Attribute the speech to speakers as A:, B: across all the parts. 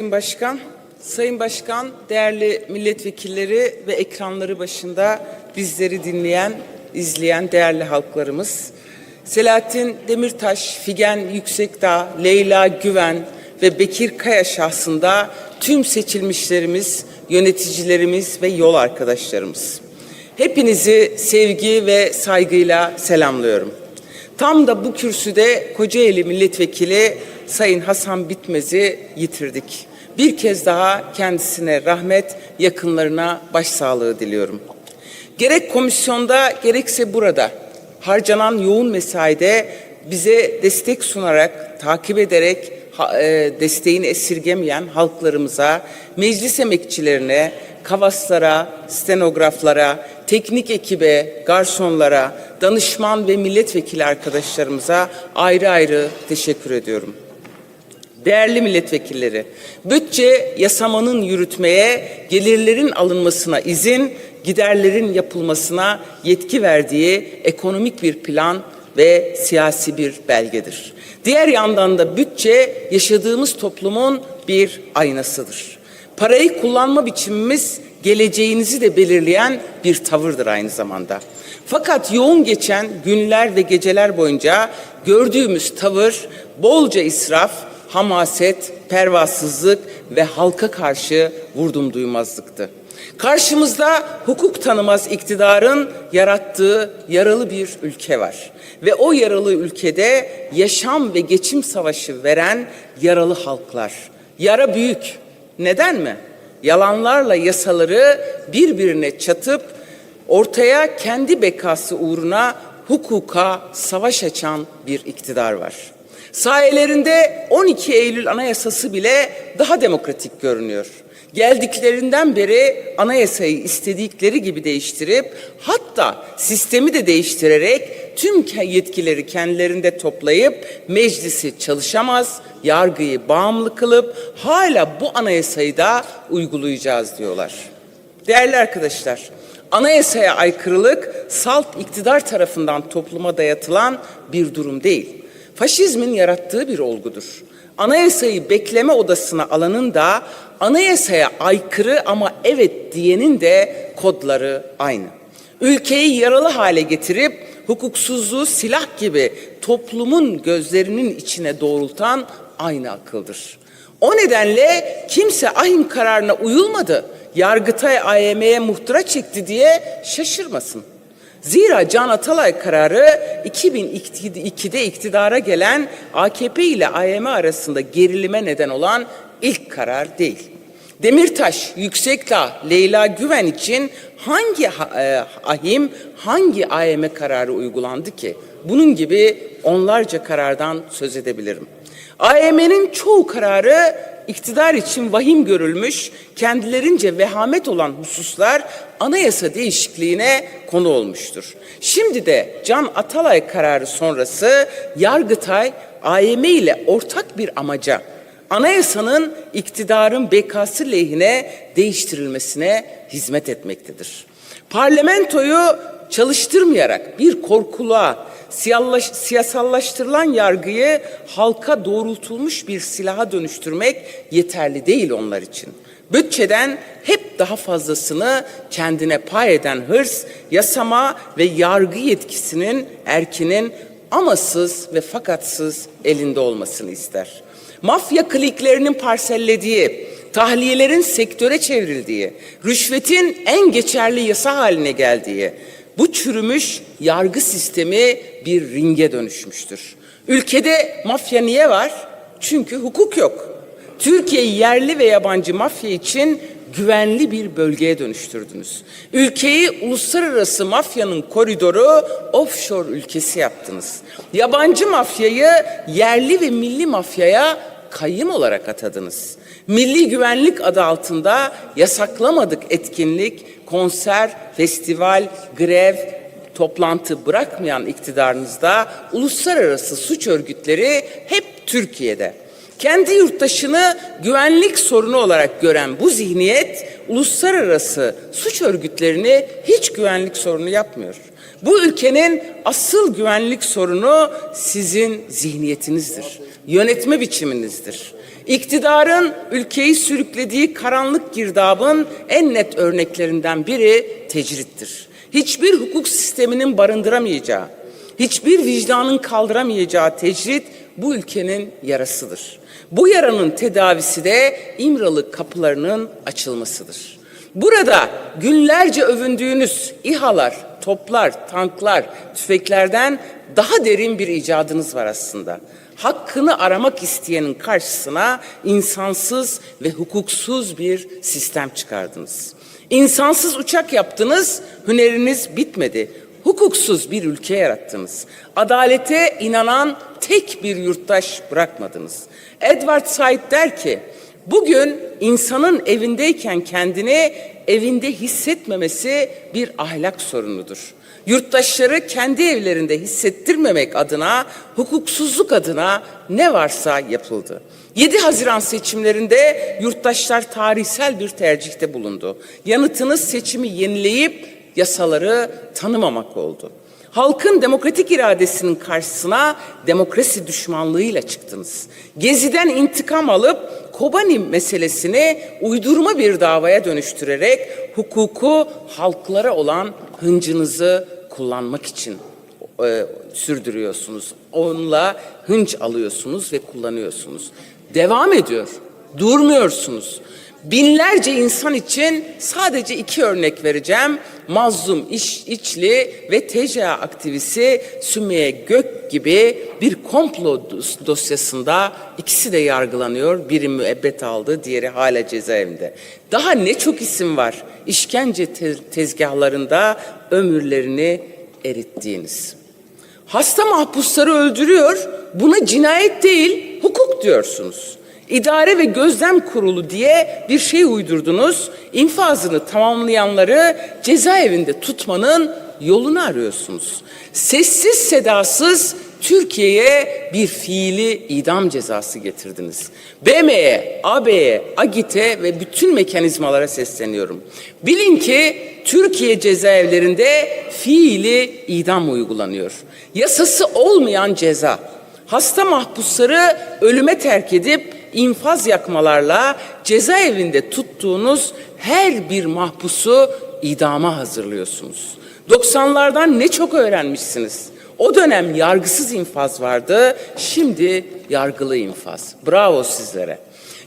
A: Sayın Başkan, Sayın Başkan, değerli milletvekilleri ve ekranları başında bizleri dinleyen, izleyen değerli halklarımız. Selahattin Demirtaş, Figen Yüksekdağ, Leyla Güven ve Bekir Kaya şahsında tüm seçilmişlerimiz, yöneticilerimiz ve yol arkadaşlarımız. Hepinizi sevgi ve saygıyla selamlıyorum. Tam da bu kürsüde Kocaeli Milletvekili Sayın Hasan Bitmez'i yitirdik. Bir kez daha kendisine rahmet, yakınlarına başsağlığı diliyorum. Gerek komisyonda gerekse burada harcanan yoğun mesaide bize destek sunarak, takip ederek e, desteğini esirgemeyen halklarımıza, meclis emekçilerine, kavaslara, stenograflara, teknik ekibe, garsonlara, danışman ve milletvekili arkadaşlarımıza ayrı ayrı teşekkür ediyorum. Değerli milletvekilleri, bütçe yasamanın yürütmeye, gelirlerin alınmasına izin, giderlerin yapılmasına yetki verdiği ekonomik bir plan ve siyasi bir belgedir. Diğer yandan da bütçe yaşadığımız toplumun bir aynasıdır. Parayı kullanma biçimimiz geleceğinizi de belirleyen bir tavırdır aynı zamanda. Fakat yoğun geçen günler ve geceler boyunca gördüğümüz tavır bolca israf, hamaset, pervasızlık ve halka karşı vurdum duymazlıktı. Karşımızda hukuk tanımaz iktidarın yarattığı yaralı bir ülke var. Ve o yaralı ülkede yaşam ve geçim savaşı veren yaralı halklar. Yara büyük. Neden mi? Yalanlarla yasaları birbirine çatıp ortaya kendi bekası uğruna hukuka savaş açan bir iktidar var. Sayelerinde 12 Eylül Anayasası bile daha demokratik görünüyor. Geldiklerinden beri anayasayı istedikleri gibi değiştirip hatta sistemi de değiştirerek tüm yetkileri kendilerinde toplayıp meclisi çalışamaz, yargıyı bağımlı kılıp hala bu anayasayı da uygulayacağız diyorlar. Değerli arkadaşlar, anayasaya aykırılık salt iktidar tarafından topluma dayatılan bir durum değil. Faşizmin yarattığı bir olgudur. Anayasayı bekleme odasına alanın da anayasaya aykırı ama evet diyenin de kodları aynı. Ülkeyi yaralı hale getirip hukuksuzluğu silah gibi toplumun gözlerinin içine doğrultan aynı akıldır. O nedenle kimse ahim kararına uyulmadı, Yargıtay AYM'ye muhtıra çekti diye şaşırmasın. Zira Can Atalay kararı 2002'de iktidara gelen AKP ile AYM arasında gerilime neden olan ilk karar değil. Demirtaş, Yüksekdağ, Leyla Güven için hangi ha- e, ahim, hangi AYM kararı uygulandı ki? Bunun gibi onlarca karardan söz edebilirim. AYM'nin çoğu kararı iktidar için vahim görülmüş, kendilerince vehamet olan hususlar anayasa değişikliğine konu olmuştur. Şimdi de Can Atalay kararı sonrası Yargıtay AYM ile ortak bir amaca anayasanın iktidarın bekası lehine değiştirilmesine hizmet etmektedir. Parlamentoyu çalıştırmayarak bir korkuluğa, siyallaş- siyasallaştırılan yargıyı halka doğrultulmuş bir silaha dönüştürmek yeterli değil onlar için. Bütçeden hep daha fazlasını kendine pay eden hırs, yasama ve yargı yetkisinin erkinin amasız ve fakatsız elinde olmasını ister. Mafya kliklerinin parsellediği, tahliyelerin sektöre çevrildiği, rüşvetin en geçerli yasa haline geldiği, bu çürümüş yargı sistemi bir ringe dönüşmüştür. Ülkede mafya niye var? Çünkü hukuk yok. Türkiye'yi yerli ve yabancı mafya için güvenli bir bölgeye dönüştürdünüz. Ülkeyi uluslararası mafyanın koridoru offshore ülkesi yaptınız. Yabancı mafyayı yerli ve milli mafyaya kayyım olarak atadınız. Milli güvenlik adı altında yasaklamadık etkinlik, konser, festival, grev, toplantı bırakmayan iktidarınızda uluslararası suç örgütleri hep Türkiye'de. Kendi yurttaşını güvenlik sorunu olarak gören bu zihniyet uluslararası suç örgütlerini hiç güvenlik sorunu yapmıyor. Bu ülkenin asıl güvenlik sorunu sizin zihniyetinizdir. Yönetme biçiminizdir. İktidarın ülkeyi sürüklediği karanlık girdabın en net örneklerinden biri tecrittir. Hiçbir hukuk sisteminin barındıramayacağı, hiçbir vicdanın kaldıramayacağı tecrit bu ülkenin yarasıdır. Bu yaranın tedavisi de İmralı kapılarının açılmasıdır. Burada günlerce övündüğünüz İHA'lar, toplar, tanklar, tüfeklerden daha derin bir icadınız var aslında. Hakkını aramak isteyenin karşısına insansız ve hukuksuz bir sistem çıkardınız. İnsansız uçak yaptınız, hüneriniz bitmedi. Hukuksuz bir ülke yarattınız. Adalete inanan tek bir yurttaş bırakmadınız. Edward Said der ki, bugün insanın evindeyken kendini evinde hissetmemesi bir ahlak sorunudur. Yurttaşları kendi evlerinde hissettirmemek adına, hukuksuzluk adına ne varsa yapıldı. 7 Haziran seçimlerinde yurttaşlar tarihsel bir tercihte bulundu. Yanıtınız seçimi yenileyip yasaları tanımamak oldu. Halkın demokratik iradesinin karşısına demokrasi düşmanlığıyla çıktınız. Gezi'den intikam alıp Kobani meselesini uydurma bir davaya dönüştürerek hukuku halklara olan hıncınızı kullanmak için e, sürdürüyorsunuz. Onunla hınç alıyorsunuz ve kullanıyorsunuz. Devam ediyor. Durmuyorsunuz. Binlerce insan için sadece iki örnek vereceğim. Mazlum İş, İçli ve TCA aktivisti Sümeyye Gök gibi bir komplo dos- dosyasında ikisi de yargılanıyor. Biri müebbet aldı, diğeri hala cezaevinde. Daha ne çok isim var işkence te- tezgahlarında ömürlerini erittiğiniz. Hasta mahpusları öldürüyor, buna cinayet değil, hukuk diyorsunuz. İdare ve Gözlem Kurulu diye bir şey uydurdunuz. İnfazını tamamlayanları cezaevinde tutmanın yolunu arıyorsunuz. Sessiz sedasız Türkiye'ye bir fiili idam cezası getirdiniz. BM'ye, AB'ye, AGİT'e ve bütün mekanizmalara sesleniyorum. Bilin ki Türkiye cezaevlerinde fiili idam uygulanıyor. Yasası olmayan ceza. Hasta mahpusları ölüme terk edip infaz yakmalarla cezaevinde tuttuğunuz her bir mahpusu idama hazırlıyorsunuz. 90'lardan ne çok öğrenmişsiniz. O dönem yargısız infaz vardı, şimdi yargılı infaz. Bravo sizlere.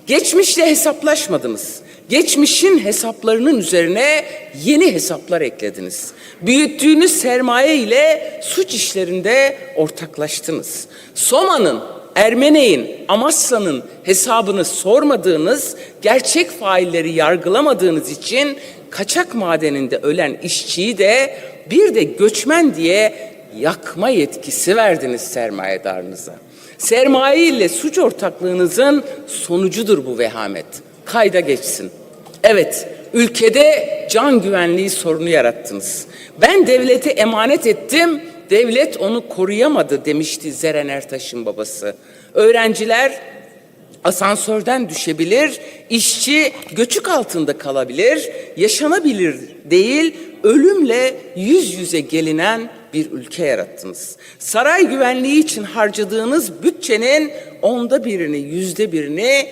A: Geçmişle hesaplaşmadınız. Geçmişin hesaplarının üzerine yeni hesaplar eklediniz. Büyüttüğünüz sermaye ile suç işlerinde ortaklaştınız. Soma'nın, Ermenek'in, Amasya'nın hesabını sormadığınız, gerçek failleri yargılamadığınız için kaçak madeninde ölen işçiyi de bir de göçmen diye yakma yetkisi verdiniz sermayedarınıza. Sermaye ile suç ortaklığınızın sonucudur bu vehamet. Kayda geçsin. Evet, ülkede can güvenliği sorunu yarattınız. Ben devlete emanet ettim, devlet onu koruyamadı demişti Zeren Ertaş'ın babası. Öğrenciler asansörden düşebilir, işçi göçük altında kalabilir, yaşanabilir değil, ölümle yüz yüze gelinen bir ülke yarattınız. Saray güvenliği için harcadığınız bütçenin onda birini, yüzde birini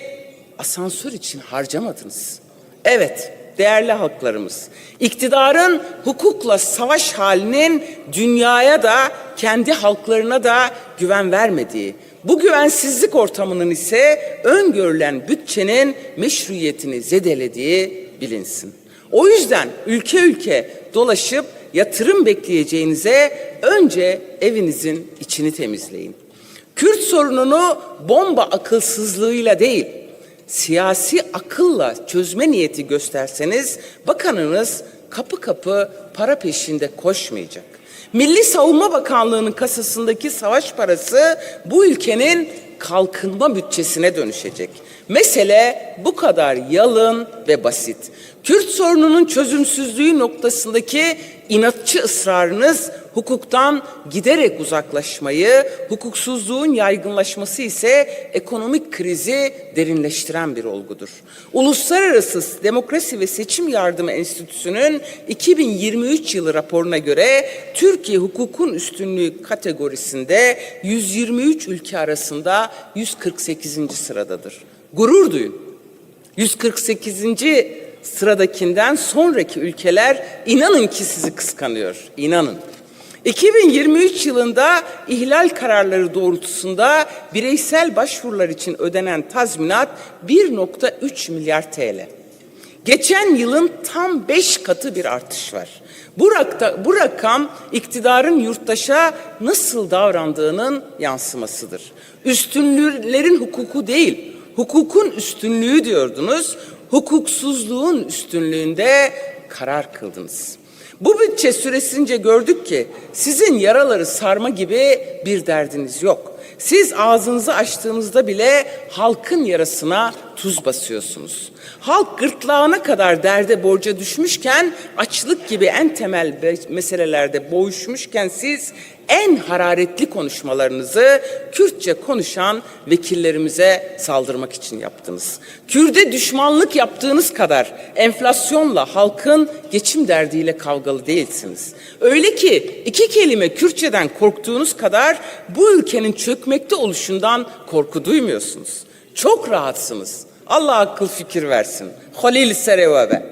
A: asansör için harcamadınız. Evet, değerli halklarımız, iktidarın hukukla savaş halinin dünyaya da kendi halklarına da güven vermediği, bu güvensizlik ortamının ise öngörülen bütçenin meşruiyetini zedelediği bilinsin. O yüzden ülke ülke dolaşıp yatırım bekleyeceğinize önce evinizin içini temizleyin. Kürt sorununu bomba akılsızlığıyla değil, siyasi akılla çözme niyeti gösterseniz bakanınız kapı kapı para peşinde koşmayacak. Milli Savunma Bakanlığı'nın kasasındaki savaş parası bu ülkenin kalkınma bütçesine dönüşecek. Mesele bu kadar yalın ve basit. Kürt sorununun çözümsüzlüğü noktasındaki inatçı ısrarınız hukuktan giderek uzaklaşmayı, hukuksuzluğun yaygınlaşması ise ekonomik krizi derinleştiren bir olgudur. Uluslararası Demokrasi ve Seçim Yardımı Enstitüsü'nün 2023 yılı raporuna göre Türkiye hukukun üstünlüğü kategorisinde 123 ülke arasında 148. sıradadır. Gurur duyun. 148. sıradakinden sonraki ülkeler inanın ki sizi kıskanıyor. İnanın. 2023 yılında ihlal kararları doğrultusunda bireysel başvurular için ödenen tazminat 1.3 milyar TL. Geçen yılın tam 5 katı bir artış var. Bu, rakta, bu rakam iktidarın yurttaşa nasıl davrandığının yansımasıdır. Üstünlüklerin hukuku değil, hukukun üstünlüğü diyordunuz. Hukuksuzluğun üstünlüğünde karar kıldınız. Bu bütçe süresince gördük ki sizin yaraları sarma gibi bir derdiniz yok. Siz ağzınızı açtığınızda bile halkın yarasına tuz basıyorsunuz. Halk gırtlağına kadar derde borca düşmüşken, açlık gibi en temel meselelerde boğuşmuşken siz en hararetli konuşmalarınızı Kürtçe konuşan vekillerimize saldırmak için yaptınız. Kürde düşmanlık yaptığınız kadar enflasyonla halkın geçim derdiyle kavgalı değilsiniz. Öyle ki iki kelime Kürtçeden korktuğunuz kadar bu ülkenin çökmekte oluşundan korku duymuyorsunuz. Çok rahatsınız. Allah akıl fikir versin. Halil Serevebe.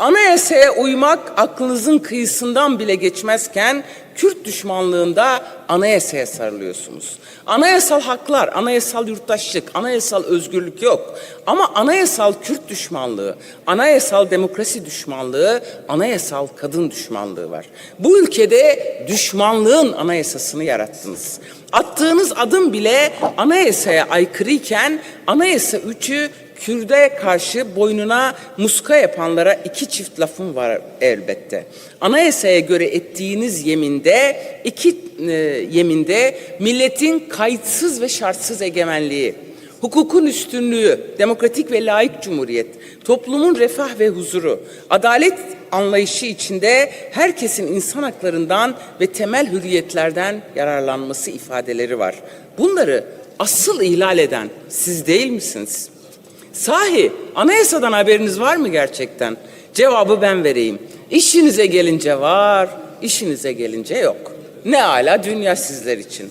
A: Anayasaya uymak aklınızın kıyısından bile geçmezken Kürt düşmanlığında anayasaya sarılıyorsunuz. Anayasal haklar, anayasal yurttaşlık, anayasal özgürlük yok. Ama anayasal Kürt düşmanlığı, anayasal demokrasi düşmanlığı, anayasal kadın düşmanlığı var. Bu ülkede düşmanlığın anayasasını yarattınız. Attığınız adım bile anayasaya aykırıyken anayasa 3'ü Kürde karşı boynuna muska yapanlara iki çift lafım var elbette. Anayasaya göre ettiğiniz yeminde iki e, yeminde milletin kayıtsız ve şartsız egemenliği, hukukun üstünlüğü, demokratik ve layık cumhuriyet, toplumun refah ve huzuru, adalet anlayışı içinde herkesin insan haklarından ve temel hürriyetlerden yararlanması ifadeleri var. Bunları asıl ihlal eden siz değil misiniz? Sahi anayasadan haberiniz var mı gerçekten? Cevabı ben vereyim. İşinize gelince var, işinize gelince yok. Ne ala dünya sizler için.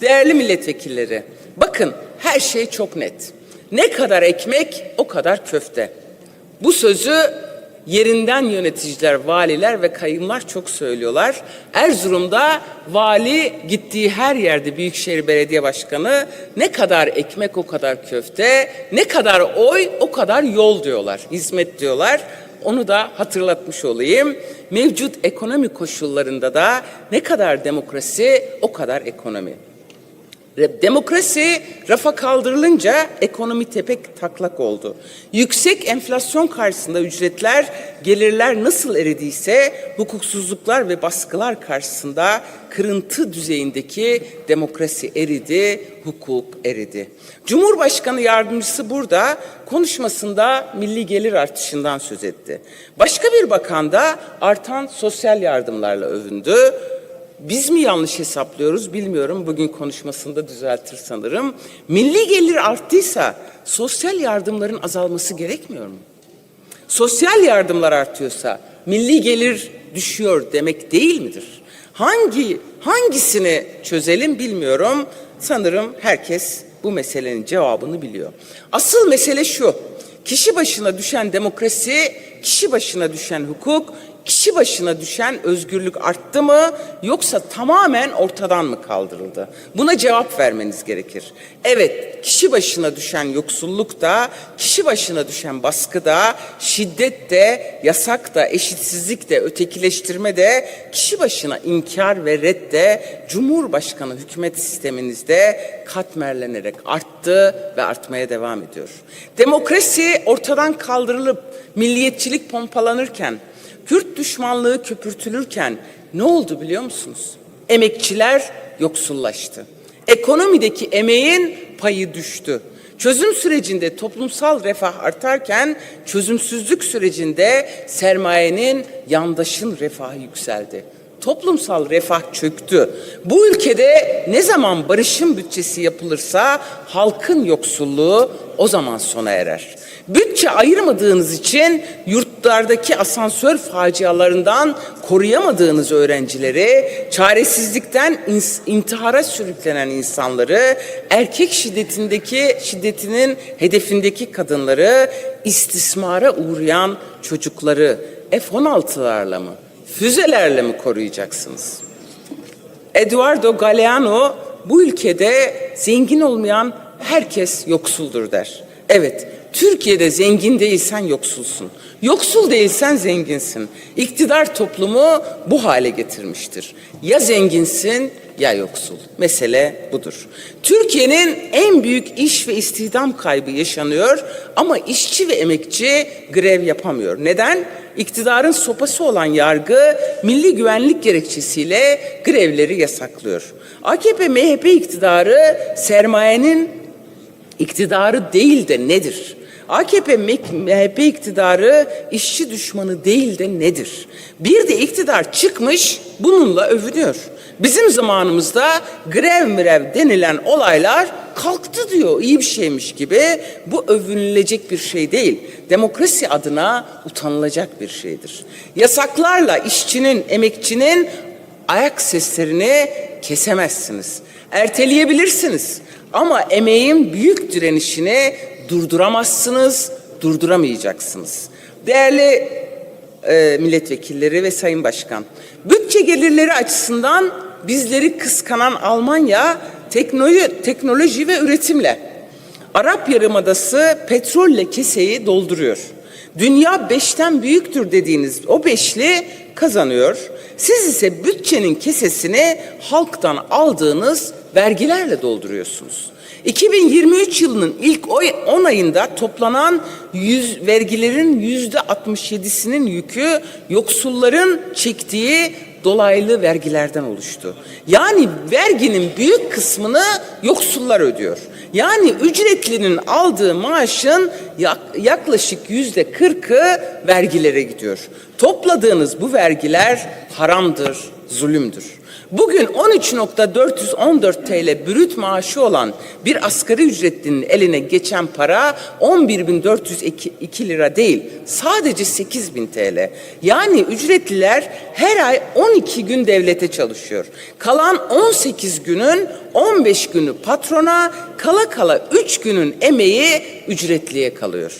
A: Değerli milletvekilleri, bakın her şey çok net. Ne kadar ekmek o kadar köfte. Bu sözü yerinden yöneticiler, valiler ve kayımlar çok söylüyorlar. Erzurum'da vali gittiği her yerde Büyükşehir Belediye Başkanı ne kadar ekmek o kadar köfte, ne kadar oy o kadar yol diyorlar, hizmet diyorlar. Onu da hatırlatmış olayım. Mevcut ekonomi koşullarında da ne kadar demokrasi o kadar ekonomi. Demokrasi rafa kaldırılınca ekonomi tepek taklak oldu. Yüksek enflasyon karşısında ücretler, gelirler nasıl eridiyse hukuksuzluklar ve baskılar karşısında kırıntı düzeyindeki demokrasi eridi, hukuk eridi. Cumhurbaşkanı yardımcısı burada konuşmasında milli gelir artışından söz etti. Başka bir bakan da artan sosyal yardımlarla övündü. Biz mi yanlış hesaplıyoruz bilmiyorum. Bugün konuşmasında düzeltir sanırım. Milli gelir arttıysa sosyal yardımların azalması gerekmiyor mu? Sosyal yardımlar artıyorsa milli gelir düşüyor demek değil midir? Hangi hangisini çözelim bilmiyorum. Sanırım herkes bu meselenin cevabını biliyor. Asıl mesele şu. Kişi başına düşen demokrasi, kişi başına düşen hukuk, kişi başına düşen özgürlük arttı mı yoksa tamamen ortadan mı kaldırıldı? Buna cevap vermeniz gerekir. Evet, kişi başına düşen yoksulluk da, kişi başına düşen baskı da, şiddet de, yasak da, eşitsizlik de, ötekileştirme de, kişi başına inkar ve red de Cumhurbaşkanı hükümet sisteminizde katmerlenerek arttı ve artmaya devam ediyor. Demokrasi ortadan kaldırılıp milliyetçilik pompalanırken Kürt düşmanlığı köpürtülürken ne oldu biliyor musunuz? Emekçiler yoksullaştı. Ekonomideki emeğin payı düştü. Çözüm sürecinde toplumsal refah artarken çözümsüzlük sürecinde sermayenin, yandaşın refahı yükseldi. Toplumsal refah çöktü. Bu ülkede ne zaman barışın bütçesi yapılırsa halkın yoksulluğu o zaman sona erer. Bütçe ayırmadığınız için yurtta iktidardaki asansör facialarından koruyamadığınız öğrencileri, çaresizlikten intihara sürüklenen insanları, erkek şiddetindeki şiddetinin hedefindeki kadınları, istismara uğrayan çocukları F-16'larla mı, füzelerle mi koruyacaksınız? Eduardo Galeano bu ülkede zengin olmayan herkes yoksuldur der. Evet, Türkiye'de zengin değilsen yoksulsun. Yoksul değilsen zenginsin. İktidar toplumu bu hale getirmiştir. Ya zenginsin ya yoksul. Mesele budur. Türkiye'nin en büyük iş ve istihdam kaybı yaşanıyor ama işçi ve emekçi grev yapamıyor. Neden? İktidarın sopası olan yargı milli güvenlik gerekçesiyle grevleri yasaklıyor. AKP MHP iktidarı sermayenin iktidarı değil de nedir? AKP MHP iktidarı işçi düşmanı değil de nedir? Bir de iktidar çıkmış bununla övünüyor. Bizim zamanımızda grev mirev denilen olaylar kalktı diyor iyi bir şeymiş gibi. Bu övünülecek bir şey değil. Demokrasi adına utanılacak bir şeydir. Yasaklarla işçinin, emekçinin ayak seslerini kesemezsiniz. Erteleyebilirsiniz. Ama emeğin büyük direnişini durduramazsınız, durduramayacaksınız. Değerli e, milletvekilleri ve sayın başkan, bütçe gelirleri açısından bizleri kıskanan Almanya teknoloji, teknoloji ve üretimle Arap Yarımadası petrolle keseyi dolduruyor. Dünya beşten büyüktür dediğiniz o beşli kazanıyor. Siz ise bütçenin kesesini halktan aldığınız vergilerle dolduruyorsunuz. 2023 yılının ilk 10 ayında toplanan yüz, vergilerin yüzde 67'sinin yükü yoksulların çektiği dolaylı vergilerden oluştu. Yani verginin büyük kısmını yoksullar ödüyor. Yani ücretlinin aldığı maaşın yaklaşık yüzde kırkı vergilere gidiyor. Topladığınız bu vergiler haramdır, zulümdür. Bugün 13.414 TL brüt maaşı olan bir asgari ücretlinin eline geçen para 11.402 lira değil, sadece 8.000 TL. Yani ücretliler her ay 12 gün devlete çalışıyor. Kalan 18 günün 15 günü patrona, kala kala 3 günün emeği ücretliye kalıyor.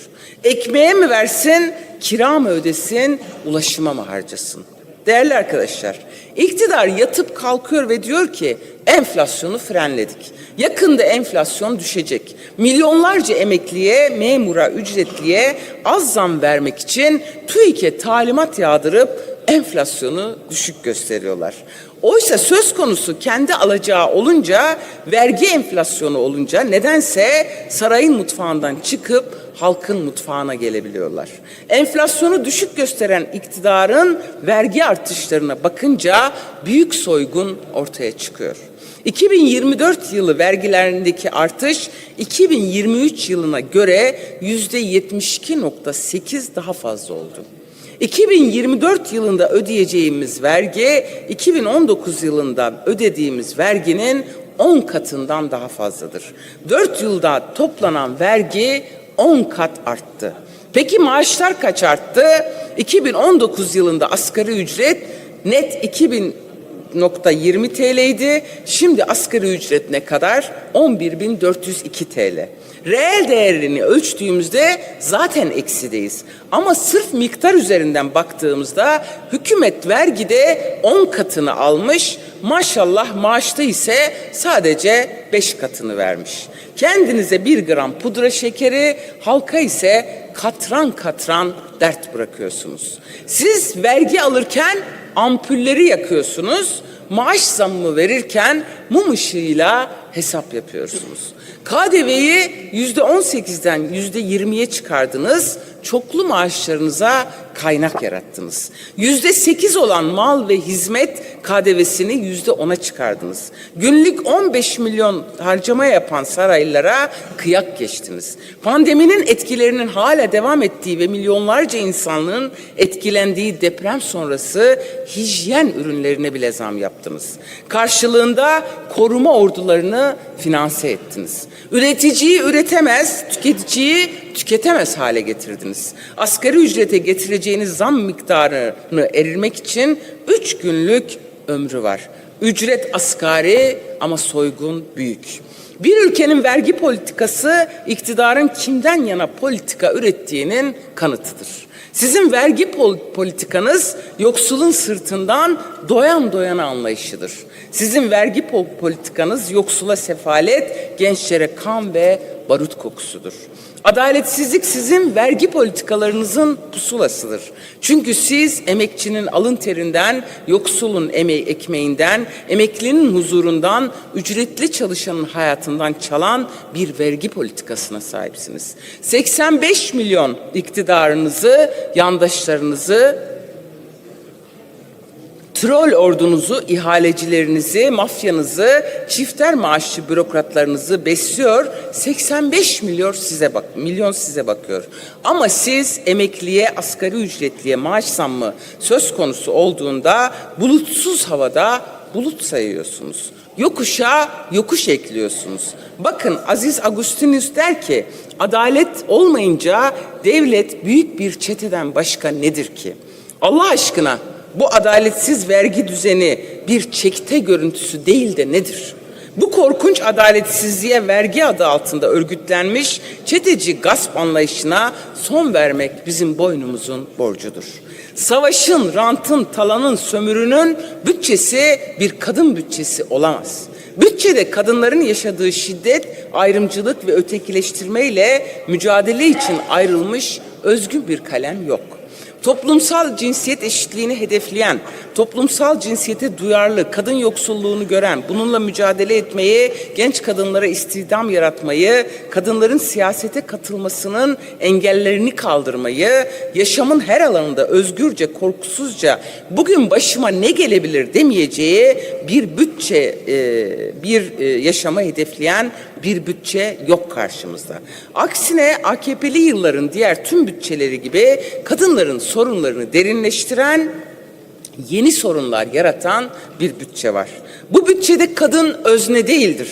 A: Ekmeğe mi versin, kira mı ödesin, ulaşıma mı harcasın? Değerli arkadaşlar, iktidar yatıp kalkıyor ve diyor ki enflasyonu frenledik. Yakında enflasyon düşecek. Milyonlarca emekliye, memura, ücretliye az zam vermek için TÜİK'e talimat yağdırıp enflasyonu düşük gösteriyorlar. Oysa söz konusu kendi alacağı olunca, vergi enflasyonu olunca nedense sarayın mutfağından çıkıp halkın mutfağına gelebiliyorlar. Enflasyonu düşük gösteren iktidarın vergi artışlarına bakınca büyük soygun ortaya çıkıyor. 2024 yılı vergilerindeki artış 2023 yılına göre yüzde 72.8 daha fazla oldu. 2024 yılında ödeyeceğimiz vergi 2019 yılında ödediğimiz verginin 10 katından daha fazladır. 4 yılda toplanan vergi 10 kat arttı. Peki maaşlar kaç arttı? 2019 yılında asgari ücret net 2000 20 TL idi. Şimdi asgari ücret ne kadar? 11.402 TL. Reel değerini ölçtüğümüzde zaten eksideyiz. Ama sırf miktar üzerinden baktığımızda hükümet vergide 10 katını almış, maşallah maaşta ise sadece 5 katını vermiş. Kendinize bir gram pudra şekeri, halka ise katran katran dert bırakıyorsunuz. Siz vergi alırken ampulleri yakıyorsunuz, maaş zammı verirken mum ışığıyla hesap yapıyorsunuz. KDV'yi yüzde on sekizden yüzde yirmiye çıkardınız, çoklu maaşlarınıza kaynak yarattınız. Yüzde sekiz olan mal ve hizmet KDV'sini yüzde ona çıkardınız. Günlük 15 milyon harcama yapan saraylara kıyak geçtiniz. Pandeminin etkilerinin hala devam ettiği ve milyonlarca insanlığın etkilendiği deprem sonrası hijyen ürünlerine bile zam yaptınız. Karşılığında koruma ordularını finanse ettiniz. Üreticiyi üretemez, tüketiciyi tüketemez hale getirdiniz. Asgari ücrete getireceği ödeyeceğiniz zam miktarını erirmek için 3 günlük ömrü var. Ücret asgari ama soygun büyük. Bir ülkenin vergi politikası iktidarın kimden yana politika ürettiğinin kanıtıdır. Sizin vergi pol- politikanız yoksulun sırtından doyan doyana anlayışıdır. Sizin vergi pol- politikanız yoksula sefalet, gençlere kan ve barut kokusudur. Adaletsizlik sizin vergi politikalarınızın pusulasıdır. Çünkü siz emekçinin alın terinden, yoksulun emeği ekmeğinden, emeklinin huzurundan, ücretli çalışanın hayatından çalan bir vergi politikasına sahipsiniz. 85 milyon iktidarınızı, yandaşlarınızı troll ordunuzu, ihalecilerinizi, mafyanızı, çifter maaşlı bürokratlarınızı besliyor. 85 milyon size bak, milyon size bakıyor. Ama siz emekliye, asgari ücretliye maaş zammı söz konusu olduğunda bulutsuz havada bulut sayıyorsunuz. Yokuşa yokuş ekliyorsunuz. Bakın Aziz Agustinus der ki adalet olmayınca devlet büyük bir çeteden başka nedir ki? Allah aşkına bu adaletsiz vergi düzeni bir çekte görüntüsü değil de nedir? Bu korkunç adaletsizliğe vergi adı altında örgütlenmiş çeteci gasp anlayışına son vermek bizim boynumuzun borcudur. Savaşın, rantın, talanın, sömürünün bütçesi bir kadın bütçesi olamaz. Bütçede kadınların yaşadığı şiddet, ayrımcılık ve ötekileştirmeyle mücadele için ayrılmış özgün bir kalem yok. Toplumsal cinsiyet eşitliğini hedefleyen, toplumsal cinsiyete duyarlı, kadın yoksulluğunu gören, bununla mücadele etmeyi, genç kadınlara istihdam yaratmayı, kadınların siyasete katılmasının engellerini kaldırmayı, yaşamın her alanında özgürce, korkusuzca bugün başıma ne gelebilir demeyeceği bir bütçe, e, bir e, yaşama hedefleyen bir bütçe yok karşımızda. Aksine AKP'li yılların diğer tüm bütçeleri gibi kadınların sorunlarını derinleştiren yeni sorunlar yaratan bir bütçe var. Bu bütçede kadın özne değildir.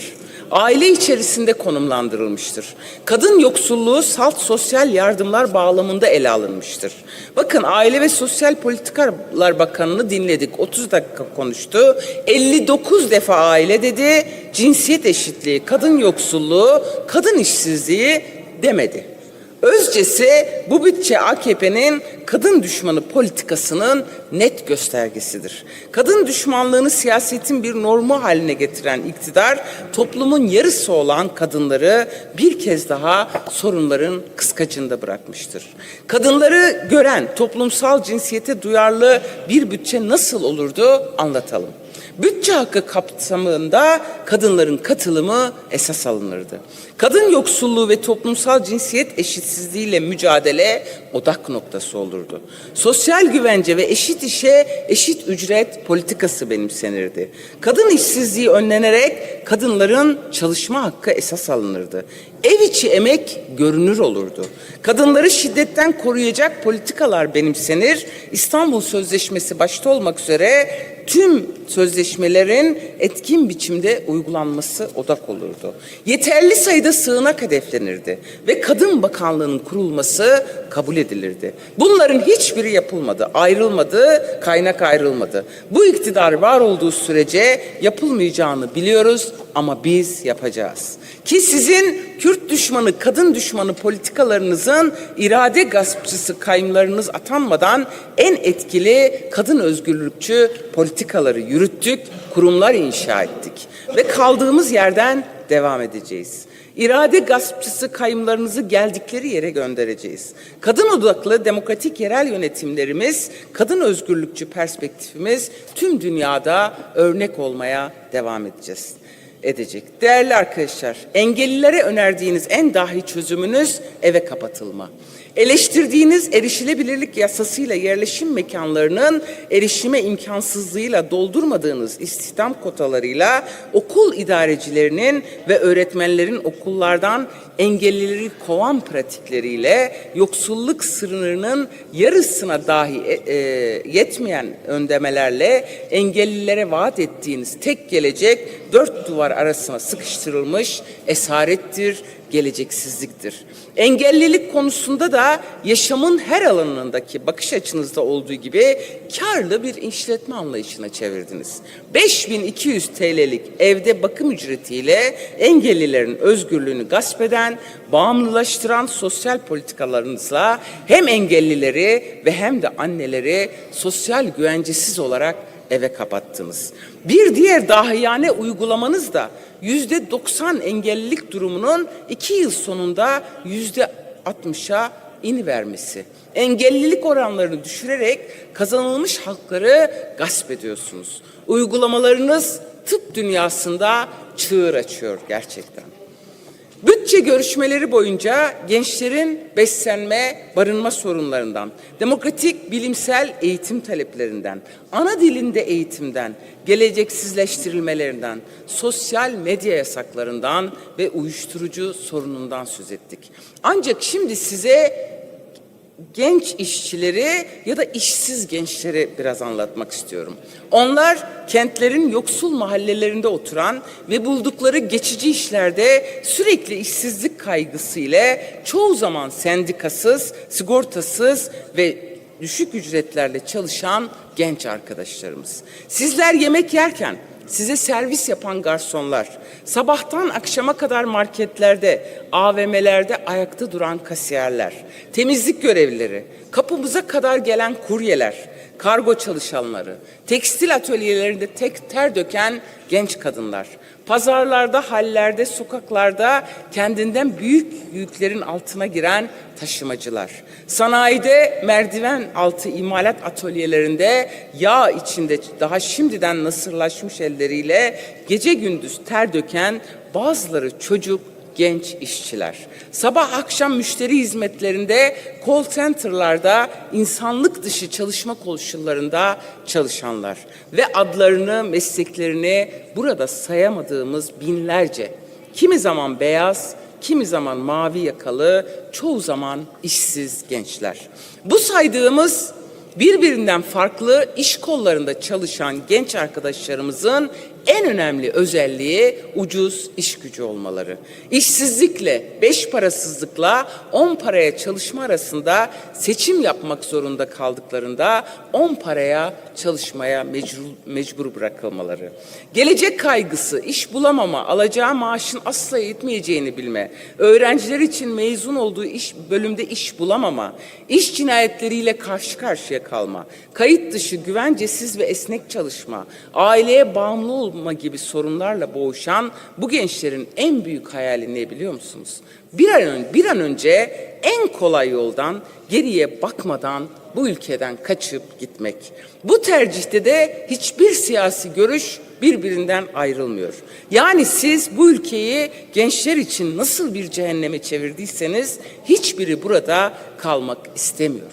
A: Aile içerisinde konumlandırılmıştır. Kadın yoksulluğu salt sosyal yardımlar bağlamında ele alınmıştır. Bakın Aile ve Sosyal Politikalar Bakanı'nı dinledik. 30 dakika konuştu. 59 defa aile dedi. Cinsiyet eşitliği, kadın yoksulluğu, kadın işsizliği demedi. Özcesi bu bütçe AKP'nin kadın düşmanı politikasının net göstergesidir. Kadın düşmanlığını siyasetin bir normu haline getiren iktidar toplumun yarısı olan kadınları bir kez daha sorunların kıskacında bırakmıştır. Kadınları gören toplumsal cinsiyete duyarlı bir bütçe nasıl olurdu anlatalım. Bütçe hakkı kapsamında kadınların katılımı esas alınırdı. Kadın yoksulluğu ve toplumsal cinsiyet eşitsizliğiyle mücadele odak noktası olurdu. Sosyal güvence ve eşit işe eşit ücret politikası benimsenirdi. Kadın işsizliği önlenerek kadınların çalışma hakkı esas alınırdı. Ev içi emek görünür olurdu. Kadınları şiddetten koruyacak politikalar benimsenir. İstanbul Sözleşmesi başta olmak üzere tüm sözleşmelerin etkin biçimde uygulanması odak olurdu. Yeterli sayıda sığınak hedeflenirdi ve Kadın Bakanlığı'nın kurulması kabul edilirdi. Bunların hiçbiri yapılmadı, ayrılmadı, kaynak ayrılmadı. Bu iktidar var olduğu sürece yapılmayacağını biliyoruz ama biz yapacağız. Ki sizin Kürt düşmanı, kadın düşmanı politikalarınızın irade gaspçısı kayımlarınız atanmadan en etkili kadın özgürlükçü politikaları yürüttük, kurumlar inşa ettik ve kaldığımız yerden devam edeceğiz. İrade gaspçısı kayımlarınızı geldikleri yere göndereceğiz. Kadın odaklı demokratik yerel yönetimlerimiz, kadın özgürlükçü perspektifimiz tüm dünyada örnek olmaya devam edeceğiz edecek. Değerli arkadaşlar, engellilere önerdiğiniz en dahi çözümünüz eve kapatılma. Eleştirdiğiniz erişilebilirlik yasasıyla yerleşim mekanlarının erişime imkansızlığıyla doldurmadığınız istihdam kotalarıyla okul idarecilerinin ve öğretmenlerin okullardan engellileri kovan pratikleriyle yoksulluk sınırının yarısına dahi e, e, yetmeyen öndemelerle engellilere vaat ettiğiniz tek gelecek dört duvar arasına sıkıştırılmış esarettir, geleceksizliktir. Engellilik konusunda da yaşamın her alanındaki bakış açınızda olduğu gibi karlı bir işletme anlayışına çevirdiniz. 5200 TL'lik evde bakım ücretiyle engellilerin özgürlüğünü gasp eden, bağımlılaştıran sosyal politikalarınızla hem engellileri ve hem de anneleri sosyal güvencesiz olarak eve kapattınız. Bir diğer dahiyane uygulamanız da yüzde 90 engellilik durumunun iki yıl sonunda yüzde 60'a inivermesi. Engellilik oranlarını düşürerek kazanılmış hakları gasp ediyorsunuz. Uygulamalarınız tıp dünyasında çığır açıyor gerçekten. Bütçe görüşmeleri boyunca gençlerin beslenme, barınma sorunlarından, demokratik bilimsel eğitim taleplerinden, ana dilinde eğitimden, geleceksizleştirilmelerinden, sosyal medya yasaklarından ve uyuşturucu sorunundan söz ettik. Ancak şimdi size genç işçileri ya da işsiz gençleri biraz anlatmak istiyorum. Onlar kentlerin yoksul mahallelerinde oturan ve buldukları geçici işlerde sürekli işsizlik kaygısı ile çoğu zaman sendikasız, sigortasız ve düşük ücretlerle çalışan genç arkadaşlarımız. Sizler yemek yerken size servis yapan garsonlar, sabahtan akşama kadar marketlerde, AVM'lerde ayakta duran kasiyerler, temizlik görevlileri, kapımıza kadar gelen kuryeler, kargo çalışanları, tekstil atölyelerinde tek ter döken genç kadınlar, pazarlarda, hallerde, sokaklarda kendinden büyük yüklerin altına giren taşımacılar, sanayide merdiven altı imalat atölyelerinde yağ içinde daha şimdiden nasırlaşmış elleriyle gece gündüz ter döken bazıları çocuk, genç işçiler. Sabah akşam müşteri hizmetlerinde call center'larda insanlık dışı çalışma koşullarında çalışanlar ve adlarını, mesleklerini burada sayamadığımız binlerce kimi zaman beyaz, kimi zaman mavi yakalı, çoğu zaman işsiz gençler. Bu saydığımız birbirinden farklı iş kollarında çalışan genç arkadaşlarımızın en önemli özelliği ucuz iş gücü olmaları. İşsizlikle, beş parasızlıkla on paraya çalışma arasında seçim yapmak zorunda kaldıklarında on paraya çalışmaya mecbur, mecbur bırakılmaları. Gelecek kaygısı, iş bulamama, alacağı maaşın asla yetmeyeceğini bilme, öğrenciler için mezun olduğu iş bölümde iş bulamama, iş cinayetleriyle karşı karşıya kalma, kayıt dışı, güvencesiz ve esnek çalışma, aileye bağımlı olma gibi sorunlarla boğuşan bu gençlerin en büyük hayali ne biliyor musunuz? Bir an, ön- bir an önce en kolay yoldan geriye bakmadan bu ülkeden kaçıp gitmek. Bu tercihte de hiçbir siyasi görüş birbirinden ayrılmıyor. Yani siz bu ülkeyi gençler için nasıl bir cehenneme çevirdiyseniz hiçbiri burada kalmak istemiyor.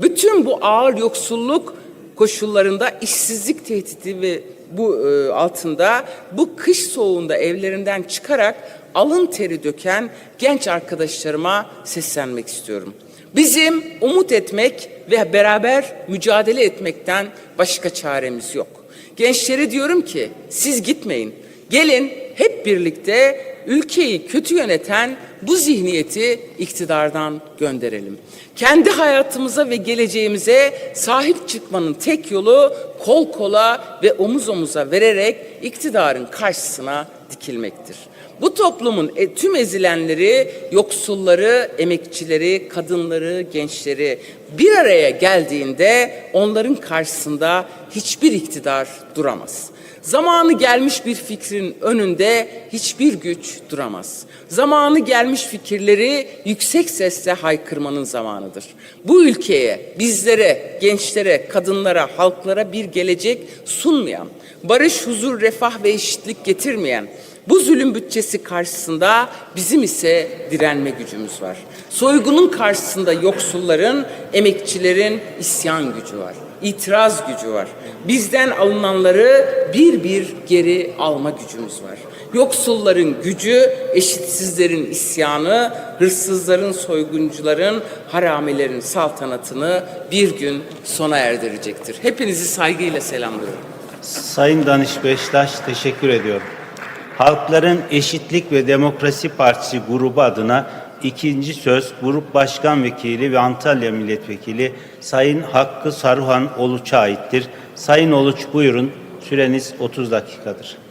A: Bütün bu ağır yoksulluk koşullarında işsizlik tehdidi ve bu e, altında bu kış soğuğunda evlerinden çıkarak alın teri döken genç arkadaşlarıma seslenmek istiyorum. Bizim umut etmek ve beraber mücadele etmekten başka çaremiz yok. Gençlere diyorum ki siz gitmeyin. Gelin hep birlikte ülkeyi kötü yöneten bu zihniyeti iktidardan gönderelim. Kendi hayatımıza ve geleceğimize sahip çıkmanın tek yolu kol kola ve omuz omuza vererek iktidarın karşısına dikilmektir. Bu toplumun e, tüm ezilenleri, yoksulları, emekçileri, kadınları, gençleri bir araya geldiğinde onların karşısında hiçbir iktidar duramaz. Zamanı gelmiş bir fikrin önünde hiçbir güç duramaz. Zamanı gelmiş fikirleri yüksek sesle haykırmanın zamanıdır. Bu ülkeye, bizlere, gençlere, kadınlara, halklara bir gelecek sunmayan, barış, huzur, refah ve eşitlik getirmeyen, bu zulüm bütçesi karşısında bizim ise direnme gücümüz var. Soygunun karşısında yoksulların, emekçilerin isyan gücü var. İtiraz gücü var. Bizden alınanları bir bir geri alma gücümüz var. Yoksulların gücü, eşitsizlerin isyanı, hırsızların, soyguncuların, haramilerin saltanatını bir gün sona erdirecektir. Hepinizi saygıyla selamlıyorum.
B: Sayın Danış Beştaş teşekkür ediyorum. Halkların Eşitlik ve Demokrasi Partisi grubu adına ikinci söz Grup Başkan Vekili ve Antalya Milletvekili Sayın Hakkı Saruhan Oluç'a aittir. Sayın Oluç buyurun. Süreniz 30 dakikadır.